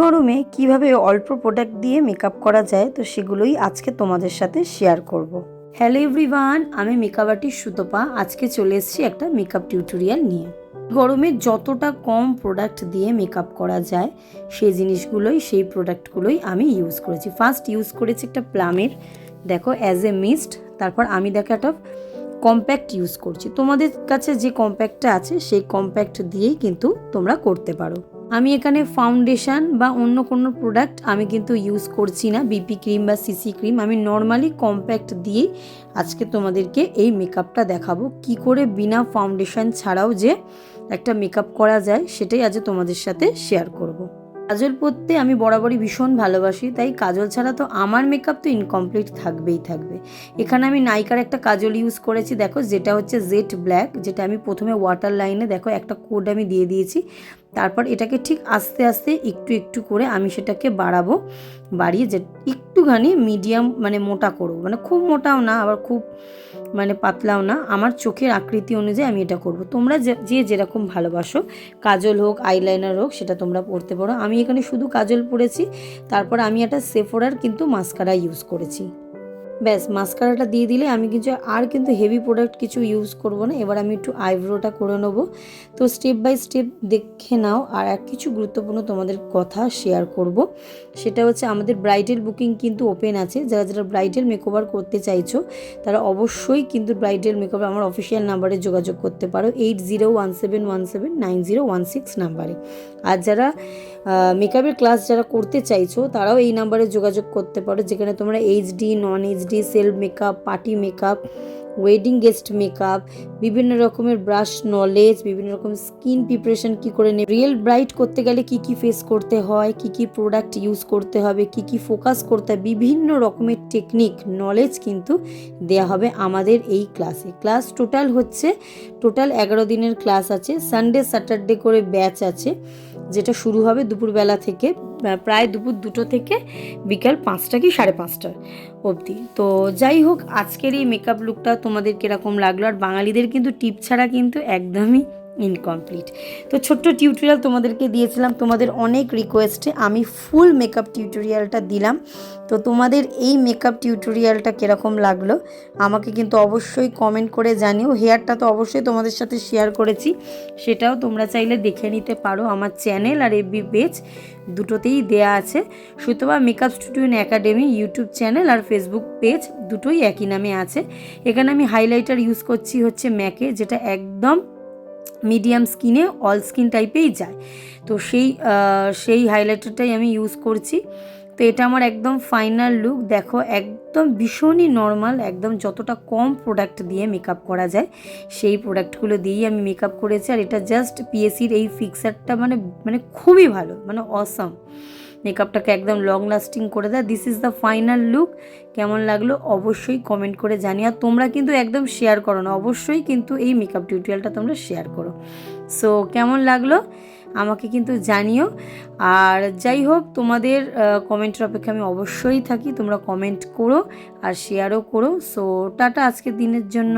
গরমে কীভাবে অল্প প্রোডাক্ট দিয়ে মেকআপ করা যায়, তো সেগুলোই আজকে তোমাদের সাথে শেয়ার করব। হ্যালো এভরিওয়ান আমি মেকআপ আর্টিস্ট সুতপা। আজকে চলে এসেছি একটা মেকআপ টিউটোরিয়াল নিয়ে। গরমে যতটা কম প্রোডাক্ট দিয়ে মেকআপ করা যায়, সেই জিনিসগুলোই, সেই প্রোডাক্টগুলোই আমি ইউজ করেছি। ফার্স্ট ইউজ করেছি একটা প্লামের দেখো অ্যাজ এ মিস্ট তারপর আমি দেখো একটা কম্প্যাক্ট ইউজ করছি। তোমাদের কাছে যে কম্প্যাক্টটা আছে, সেই কম্প্যাক্ট দিয়েই কিন্তু তোমরা করতে পারো। আমি এখানে ফাউন্ডেশন বা অন্য কোনো প্রোডাক্ট আমি কিন্তু ইউজ করছি না বিপি ক্রিম বা সিসি ক্রিম আমি নর্মালি কম্প্যাক্ট দিয়েই আজকে তোমাদেরকে এই মেকআপটা দেখাবো। কি করে বিনা ফাউন্ডেশন ছাড়াও যে একটা মেকআপ করা যায়, সেটাই আজ তোমাদের সাথে শেয়ার করব। কাজল পরতে আমি বরাবরই ভীষণ ভালোবাসি, তাই কাজল ছাড়া তো আমার মেকআপ তো ইনকমপ্লিট থাকবেই থাকবে। এখানে আমি নাইকার একটা কাজল ইউজ করেছি, দেখো, যেটা হচ্ছে জেট ব্ল্যাক যেটা আমি প্রথমে ওয়াটার লাইনে দেখো, একটা কোড আমি দিয়ে দিয়েছি। তারপর এটাকে ঠিক আস্তে আস্তে একটু একটু করে আমি সেটাকে বাড়াবো, বাড়িয়ে যে একটুখানি মিডিয়াম মানে মোটা করব। মানে খুব মোটাও না, আবার খুব মানে পাতলাও না। আমার চোখের আকৃতি অনুযায়ী আমি এটা করব। তোমরা যে- যেরকম ভালোবাসো, কাজল হোক, আইলাইনার হোক, সেটা তোমরা পরতে পারো। আমি এখানে শুধু কাজল পরেছি, তারপর আমি একটা সেফোরার কিন্তু মাস্কারা ইউজ করেছি। ব্যাস মাস্কারাটা দিয়ে দিলে আমি কিছু, আর কিন্তু হেভি প্রোডাক্ট কিছু ইউজ করব না। এবার আমি একটু আইব্রোটা করে নেব। তো স্টেপ বাই স্টেপ দেখে নাও, আর এক কিছু গুরুত্বপূর্ণ তোমাদের কথা শেয়ার করব। সেটা হচ্ছে আমাদের ব্রাইডাল বুকিং কিন্তু ওপেন আছে। যারা যারা ব্রাইডাল মেকওভার করতে চাইছো, তারা অবশ্যই কিন্তু ব্রাইডাল মেকওভার আমার অফিসিয়াল নাম্বারে যোগাযোগ করতে পারো। Eight zero one seven one seven nine zero one six নাম্বারে আর যারা মেকআপের ক্লাস যারা করতে চাইছো, তারাও এই নাম্বারে যোগাযোগ করতে পারো, যেখানে তোমরা HD non HD self makeup party makeup wedding guest makeup বিভিন্ন রকমের ব্রাশ নলেজ বিভিন্ন রকম স্কিন প্রিপারেশন কি করে নেবে রিয়েল ব্রাইট করতে গেলে কি কি ফেস করতে হয়, কি কি প্রোডাক্ট ইউজ করতে হবে, কি কি ফোকাস করতে হয় বিভিন্ন রকমের টেকনিক নলেজ কিন্তু দেয়া হবে আমাদের এই ক্লাসে ক্লাস টোটাল হচ্ছে টোটাল এগারো দিনের ক্লাস আছে সানডে স্যাটারডে করে ব্যাচ আছে। যেটা শুরু হবে দুপুরবেলা থেকে প্রায় দুপুর দুটো থেকে বিকাল পাঁচটা কি সাড়ে পাঁচটা অবধি। তো যাই হোক, আজকের এই মেকআপ লুকটা তোমাদের কীরকম লাগল? আর বাঙালিদের কিন্তু টিপ ছাড়া কিন্তু একদমই ইনকমপ্লিট তো ছোট্ট টিউটোরিয়াল তোমাদেরকে দিয়েছিলাম, তোমাদের অনেক রিকোয়েস্টে আমি ফুল মেকআপ টিউটোরিয়ালটা দিলাম। তো তোমাদের এই মেকআপ টিউটোরিয়ালটা কীরকম লাগল, আমাকে কিন্তু অবশ্যই কমেন্ট করে জানিও। হেয়ারটা তো অবশ্যই তোমাদের সাথে শেয়ার করেছি, সেটাও তোমরা চাইলে দেখে নিতে পারো। আমার চ্যানেল আর এফবি পেজ দুটোতেই দেয়া আছে। সুতরাং makeup studio academy YouTube channel আর ফেসবুক পেজ দুটোই একই নামে আছে। এখানে আমি হাইলাইটার ইউজ করছি হচ্ছে ম্যাকে যেটা একদম মিডিয়াম স্কিনে অল স্কিন টাইপেই যায়। তো সেই সেই হাইলাইটারটাই আমি ইউজ করছি। তো এটা আমার একদম ফাইনাল লুক দেখো, একদম ভীষণই নর্মাল একদম যতটা কম প্রোডাক্ট দিয়ে মেকআপ করা যায়, সেই প্রোডাক্টগুলো দিয়েই আমি মেকআপ করেছি। আর এটা জাস্ট পিএসির এই ফিক্সারটা মানে মানে খুবই ভালো মানে অসাম মেকআপটাকে একদম লং লাস্টিং করে দেয়। This is the final look কেমন লাগল অবশ্যই কমেন্ট করে জানিও। আর তোমরা কিন্তু একদম শেয়ার করো না। অবশ্যই কিন্তু এই মেকআপ টিউটোরিয়ালটা তোমরা শেয়ার করো। সো কেমন লাগল? আমাকে কিন্তু জানিও। আর যাই হোক, তোমাদের কমেন্টের অপেক্ষা আমি অবশ্যই থাকি। তোমরা কমেন্ট করো আর শেয়ারও করো। সো টাটা আজকের দিনের জন্য।